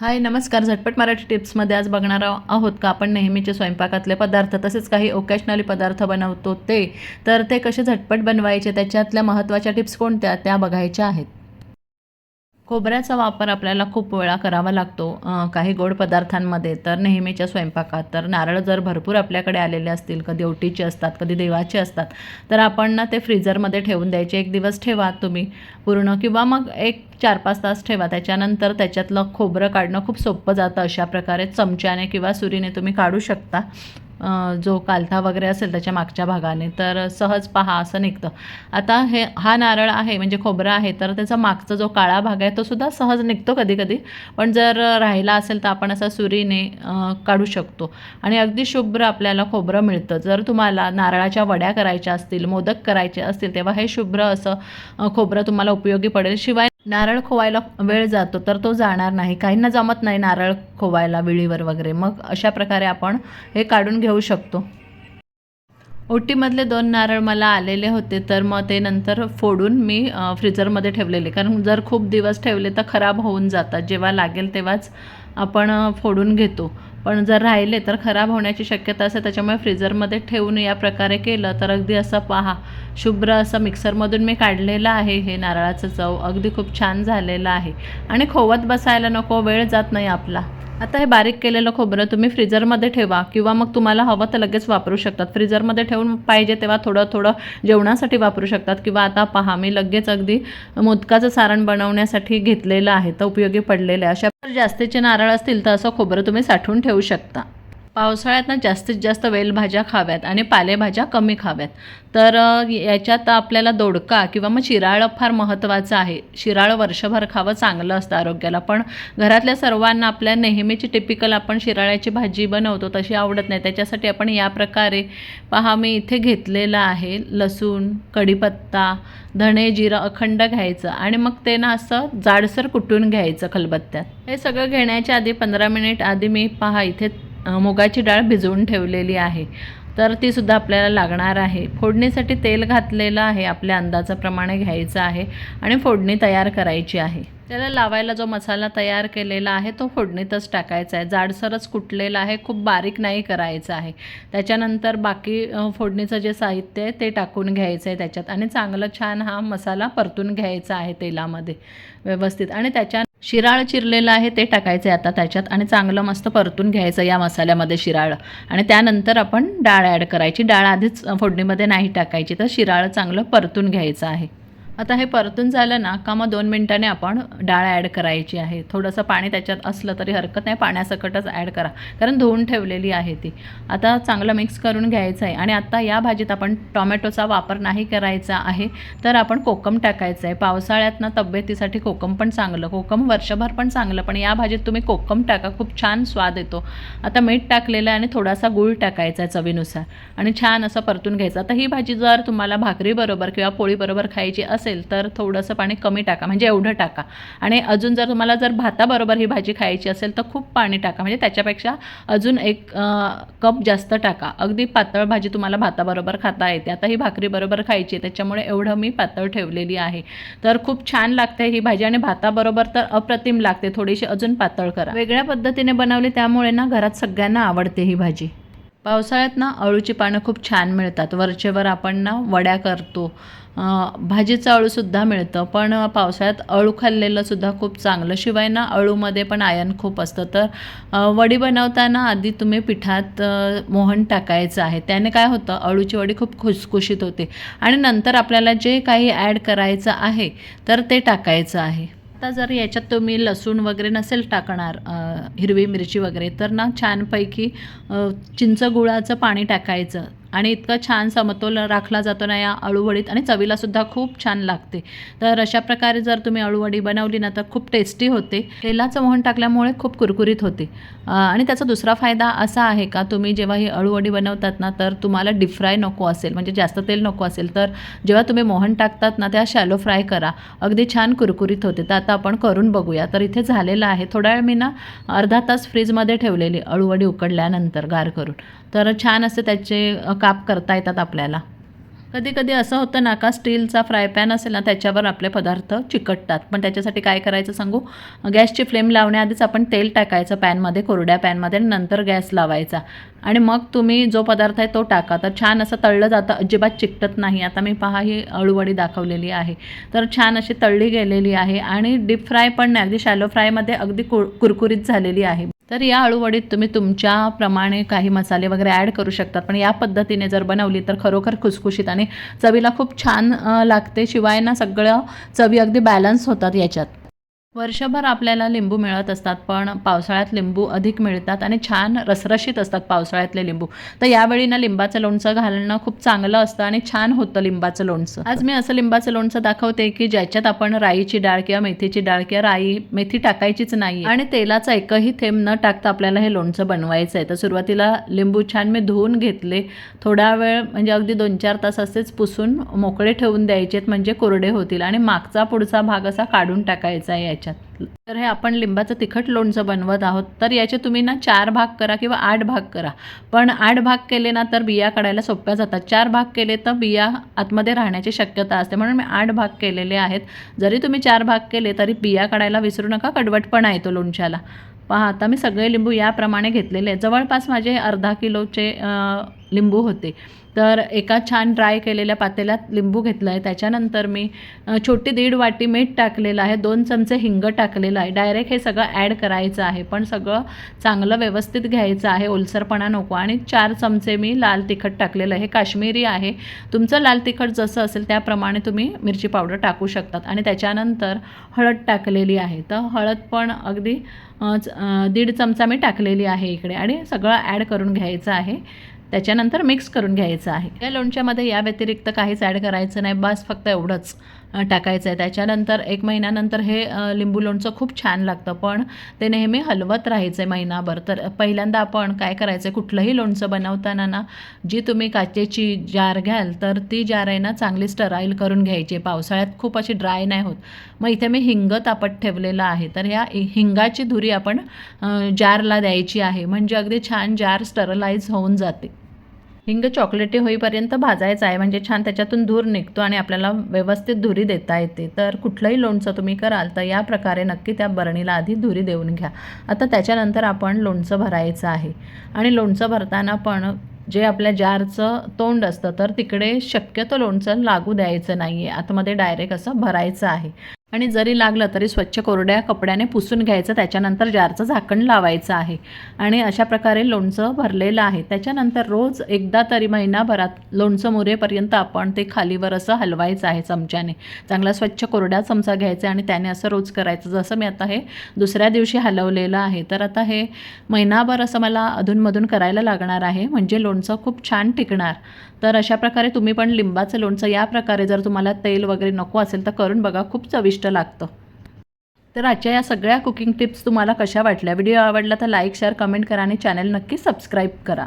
हाय नमस्कार. झटपट मराठी टिप्समध्ये आज बघणार आहो- आहोत का? आपण नेहमीचे स्वयंपाकातले पदार्थ तसेच काही ओकेशनली पदार्थ बनवतो ते. तर ते कसे झटपट बनवायचे? त्याच्यातल्या महत्त्वाच्या टिप्स कोणत्या? त्या बघायच्या आहेत. खोबऱ्याचा वापर आपल्याला खूप वेळा करावा लागतो काही गोड पदार्थांमध्ये. तर नेहमीच्या स्वयंपाकात तर नारळ जर भरपूर आपल्याकडे आलेले असतील कधी ओटीचे असतात कधी देवाचे असतात तर आपण ना ते फ्रीजरमध्ये ठेवून द्यायचे. एक दिवस ठेवा तुम्ही पूर्ण किंवा मग एक चार पाच तास ठेवा. त्याच्यानंतर त्याच्यातलं खोबरं काढणं खूप सोपं जातं. अशा प्रकारे चमच्याने किंवा सुरीने तुम्ही काढू शकता. जो कालथा वगैरे असेल त्याच्या मागच्या भागाने तर सहज पहा असं निघतं. आता हे हा नारळ आहे म्हणजे खोबरं आहे तर त्याचा मागचा जो काळा भाग आहे तो सुद्धा सहज निघतो कधी कधी पण जर राहिला असेल तर आपण असा सुरीने काढू शकतो. आणि अगदी शुभ्र आपल्याला खोबरं मिळतं. जर तुम्हाला नारळाच्या वड्या करायच्या असतील मोदक करायचे असतील तेव्हा हे शुभ्र असं खोबरं तुम्हाला उपयोगी पडेल. शिवाय नारळ खोवायला वेळ जातो तर तो जाणार नाही. काहींना जमत नाही नारळ खोवायला विळीवर वगैरे. मग अशा प्रकारे आपण हे काढून घेऊ शकतो. ओटीमधले दोन नारळ मला आलेले होते तर मग ते नंतर फोडून मी फ्रीजरमध्ये ठेवलेले. कारण जर खूप दिवस ठेवले तर खराब होऊन जातात. जेव्हा लागेल तेव्हाच आपण फोडून घेतो. पण जर राहिले तर खराब होण्याची शक्यता असते. त्याच्यामुळे फ्रीजरमध्ये ठेवून या प्रकारे केलं तर अगदी असं पहा शुभ्र असं मिक्सरमधून मी काढलेलं आहे हे नारळाचं चव. अगदी खूप छान झालेलं आहे. आणि खोवत बसायला नको वेळ जात नाही आपला. आता हे बारीक केलेलं खोबरं तुम्ही फ्रीजरमध्ये ठेवा किंवा मग तुम्हाला हवं तर लगेच वापरू शकतात. फ्रीजरमध्ये ठेवून पाहिजे तेव्हा थोडं थोडं जेवणासाठी वापरू शकतात. किंवा आता पहा मी लगेच अगदी मोदकाचं सारण बनवण्यासाठी घेतलेलं आहे तर उपयोगी पडलेलं आहे. अशा जर जास्तीचे नारळ असतील तर असं खोबरं तुम्ही साठवून ठेवू शकता. पावसाळ्यात ना जास्तीत जास्त वेलभाज्या खाव्यात आणि पालेभाज्या कमी खाव्यात. तर याच्यात आपल्याला दोडका किंवा मग शिराळं फार महत्त्वाचं आहे. शिराळं वर्षभर खावं चांगलं असतं आरोग्याला. पण घरातल्या सर्वांना आपल्या नेहमीची टिपिकल आपण शिराळ्याची भाजी बनवतो तशी आवडत नाही. त्याच्यासाठी आपण या प्रकारे पहा मी इथे घेतलेलं आहे लसूण कढीपत्ता धणे जिरं अखंड घ्यायचं आणि मग ते ना असं जाडसर कुटून घ्यायचं खलबत्त्यात. हे सगळं घेण्याच्या आधी पंधरा मिनिट आधी मी पहा इथे मुगाची डाळ भिजवून ठेवलेली आहे. तर ती सुद्धा आपल्याला लागणार आहे. फोडणीसाठी तेल घातलेलं आहे आपल्या अंदाजाप्रमाणे घ्यायचं आहे आणि फोडणी तयार करायची आहे. त्याला लावायला जो मसाला तयार केलेला आहे तो फोडणीतच टाकायचा आहे. जाडसरच कुटलेला आहे खूप बारीक नाही करायचं आहे. त्याच्यानंतर बाकी फोडणीचं जे साहित्य आहे ते टाकून घ्यायचं आहे त्याच्यात. आणि चांगलं छान हा मसाला परतून घ्यायचा आहे तेलामध्ये व्यवस्थित. आणि त्याच्या शिराळ चिरलेलं आहे ते टाकायचं आहे आता त्याच्यात आणि चांगलं मस्त परतून घ्यायचं या मसाल्यामध्ये शिराळ. आणि त्यानंतर आपण डाळ ॲड करायची. डाळ आधीच फोडणीमध्ये नाही टाकायची तर शिराळ चांगलं परतून घ्यायचं आहे. आता हे परतून झालं ना का मग दोन मिनटाने आपण डाळ ॲड करायची आहे. थोडंसं पाणी त्याच्यात असलं तरी हरकत नाही पाण्यासकटच ॲड करा. कारण धुवून ठेवलेली आहे ती. आता चांगलं मिक्स करून घ्यायचं आहे. आणि आता या भाजीत आपण टोमॅटोचा वापर नाही करायचा आहे तर आपण कोकम टाकायचं आहे. पावसाळ्यात ना तब्येतीसाठी कोकम पण चांगलं कोकम वर्षभर पण चांगलं. पण या भाजीत तुम्ही कोकम टाका खूप छान स्वाद येतो. आता मीठ टाकलेलं आहे आणि थोडासा गूळ टाकायचा आहे चवीनुसार. आणि छान असं परतून घ्यायचं. आता ही भाजी जर तुम्हाला भाकरीबरोबर किंवा पोळीबरोबर खायची असेल असेल तर थोडंसं पाणी कमी टाका म्हणजे एवढं टाका. आणि अजून जर तुम्हाला जर भाताबरोबर ही भाजी खायची असेल तर खूप पाणी टाका म्हणजे त्याच्यापेक्षा अजून एक कप जास्त टाका. अगदी पातळ भाजी तुम्हाला भाताबरोबर खाता येते. आता ही भाकरीबरोबर खायची आहे त्याच्यामुळे एवढं मी पातळ ठेवलेली आहे. तर खूप छान लागते ही भाजी आणि भाताबरोबर तर अप्रतिम लागते. थोडीशी अजून पातळ करा. वेगळ्या पद्धतीने बनवली त्यामुळे ना घरात सगळ्यांना आवडते ही भाजी. पावसाळ्यात ना अळूची पानं खूप छान मिळतात. वरचेवर आपण ना वड्या करतो. भाजीचं अळूसुद्धा मिळतं. पण पावसाळ्यात अळू खाल्लेलंसुद्धा खूप चांगलं. शिवाय ना अळूमध्ये पण आयन खूप असतं. तर वडी बनवताना आधी तुम्ही पिठात मोहन टाकायचं आहे. त्याने काय होतं? अळूची वडी खूप खुसखुशीत होते. आणि नंतर आपल्याला जे काही ॲड करायचं आहे तर ते टाकायचं आहे. आता जर याच्यात तुम्ही लसूण वगैरे नसेल टाकणार हिरवी मिरची वगैरे तर ना छानपैकी चिंच गुळाचं पाणी टाकायचं. आणि इतकं छान समतोल राखला जातो ना या अळूवडीत आणि चवीलासुद्धा खूप छान लागते. तर अशा प्रकारे जर तुम्ही अळूवडी बनवली ना तर खूप टेस्टी होते. तेलाचं मोहन टाकल्यामुळे खूप कुरकुरीत होते. आणि त्याचा दुसरा फायदा असा आहे का तुम्ही जेव्हा ही अळूवडी बनवतात ना तर तुम्हाला डीप फ्राय नको असेल म्हणजे जास्त तेल नको असेल तर जेव्हा तुम्ही मोहन टाकतात ना त्या शॅलो फ्राय करा. अगदी छान कुरकुरीत होते. तर आता आपण करून बघूया. तर इथे झालेलं आहे. थोडा वेळ मी ना अर्धा तास फ्रीजमध्ये ठेवलेली अळूवडी उकडल्यानंतर गार करून. तर छान असे त्याचे काप करता येतात आपल्याला. कधी कधी असं होतं ना का स्टीलचा फ्राय पॅन असेल ना त्याच्यावर आपले पदार्थ चिकटतात. पण त्याच्यासाठी काय करायचं सांगू? गॅसची फ्लेम लावण्याआधीच आपण तेल टाकायचं पॅनमध्ये कोरड्या पॅनमध्ये आणि नंतर गॅस लावायचा. आणि मग तुम्ही जो पदार्थ आहे तो टाका. तर छान असं तळलं जातं. अजिबात चिकटत नाही. आता मी पहा ही अळूवडी दाखवलेली आहे. तर छान अशी तळली गेलेली आहे आणि डीप फ्राय पण नाही अगदी शॅलो फ्रायमध्ये अगदी कुर कुरकुरीत झालेली आहे. तर या अळूवडीत तुम्ही तुमच्याप्रमाणे काही मसाले वगैरे ॲड करू शकतात पण या पद्धतीने जर बनवली तर खरोखर खुसखुशीत आणि चवीला खूप छान लागते. शिवाय ना सगळं चवी अगदी बॅलन्स होतात याच्यात. वर्षभर आपल्याला लिंबू मिळत असतात पण पावसाळ्यात लिंबू अधिक मिळतात आणि छान रसरशीत असतात पावसाळ्यातले लिंबू. तर यावेळी ना लिंबाचं लोणचं घालणं खूप चांगलं असतं आणि छान होतं लिंबाचं लोणचं. आज मी असं लिंबाचं लोणचं दाखवते की ज्याच्यात आपण राईची डाळ किंवा मेथीची डाळ किंवा राई मेथी टाकायचीच नाही आणि तेलाचा एकही थेंब न टाकता आपल्याला हे लोणचं बनवायचं आहे तर सुरुवातीला लिंबू छान मी धुवून घेतले. थोडा वेळ म्हणजे अगदी दोन चार तास असेच पुसून मोकळे ठेवून द्यायचेत म्हणजे कोरडे होतील. आणि मागचा पुढचा भाग असा काढून टाकायचा आहे याच्यात. तर हे आपण लिंबाचं तिखट लोणचं बनवत आहोत. तर याचे तुम्ही ना चार भाग करा किंवा आठ भाग करा. पण आठ भाग केले ना तर बिया काढायला सोप्या जातात. चार भाग केले तर बिया आतमध्ये राहण्याची शक्यता असते. म्हणून मी आठ भाग केलेले आहेत. जरी तुम्ही चार भाग केले तरी बिया काढायला विसरू नका. कडवटपणा येतो लोणच्याला. पहा आता मी सगळे लिंबू याप्रमाणे घेतलेले आहेत. जवळपास माझे अर्धा किलोचे लिंबू होते. तर एका छान ड्राय केलेल्या पातेल्यात लिंबू घेतलं आहे त्याच्यानंतर मी छोटी दीड वाटी मीठ टाकलेलं आहे. दोन चमचे हिंग टाकलेलं आहे. डायरेक्ट हे सगळं ॲड करायचं आहे. पण सगळं चांगलं व्यवस्थित घ्यायचं आहे. ओलसरपणा नको. आणि चार चमचे मी लाल तिखट टाकलेलं आहे. हे काश्मीरी आहे. तुमचं लाल तिखट जसं असेल त्याप्रमाणे तुम्ही मिरची पावडर टाकू शकतात. आणि त्याच्यानंतर हळद टाकलेली आहे. तर हळद पण अगदी च- दीड चमचा मी टाकलेली आहे इकडे. आणि सगळं ॲड करून घ्यायचं आहे. त्याच्यानंतर मिक्स करून घ्यायचं आहे. या लोणच्यामध्ये या व्यतिरिक्त काहीच ॲड करायचं नाही. बस फक्त एवढंच टाकायचं आहे. त्याच्यानंतर एक महिन्यानंतर हे लिंबू लोणचं खूप छान लागतं. पण ते नेहमी हलवत राहायचं आहे महिनाभर. तर पहिल्यांदा आपण काय करायचं आहे कुठलंही लोणचं बनवताना ना जी तुम्ही काचेची जार घ्याल तर ती जार आहे ना चांगली स्टराईल करून घ्यायची. पावसाळ्यात खूप अशी ड्राय नाही होत. मग इथे मी हिंग तापत ठेवलेलं आहे. तर ह्या हिंगाची धुरी आपण जारला द्यायची आहे. म्हणजे अगदी छान जार स्टरलाइज होऊन जाते. हिंग चॉकलेटी होईपर्यंत भाजायचं आहे. म्हणजे छान त्याच्यातून धूर निघतो आणि आपल्याला व्यवस्थित धुरी देता येते. तर कुठलंही लोणचं तुम्ही कराल तर या प्रकारे नक्की त्या बरणीला आधी धुरी देऊन घ्या. आता त्याच्यानंतर आपण लोणचं भरायचं आहे. आणि लोणचं भरताना पण जे आपल्या जारचं तोंड असतं तर तिकडे शक्यतो लोणचं लागू द्यायचं नाही आहे आतमध्ये डायरेक्ट असं भरायचं आहे. आणि जरी लागलं तरी स्वच्छ कोरड्या कपड्याने पुसून घ्यायचं त्याच्यानंतर जारचं झाकण लावायचं आहे. आणि अशा प्रकारे लोणचं भरलेलं आहे. त्याच्यानंतर रोज एकदा तरी महिनाभरात लोणचं मुरेपर्यंत आपण ते खालीवर असं हलवायचं आहे चमच्याने. चांगला स्वच्छ कोरड्या चमचा घ्यायचा आणि त्याने असं रोज करायचं. जसं मी आता हे दुसऱ्या दिवशी हलवलेलं आहे तर आता हे महिनाभर असं मला अधूनमधून करायला लागणार आहे. म्हणजे लोणचं खूप छान टिकणार. तर अशा प्रकारे तुम्ही पण लिंबाचं लोणचं या प्रकारे जर तुम्हाला तेल वगैरे नको असेल तर करून बघा. खूप चविष्ट चविष्ट लागतं. तर आजच्या या सगळ्या कुकिंग टिप्स तुम्हाला कशा वाटल्या? व्हिडिओ आवडला तर लाईक शेअर कमेंट करा आणि चॅनल नक्की सबस्क्राईब करा.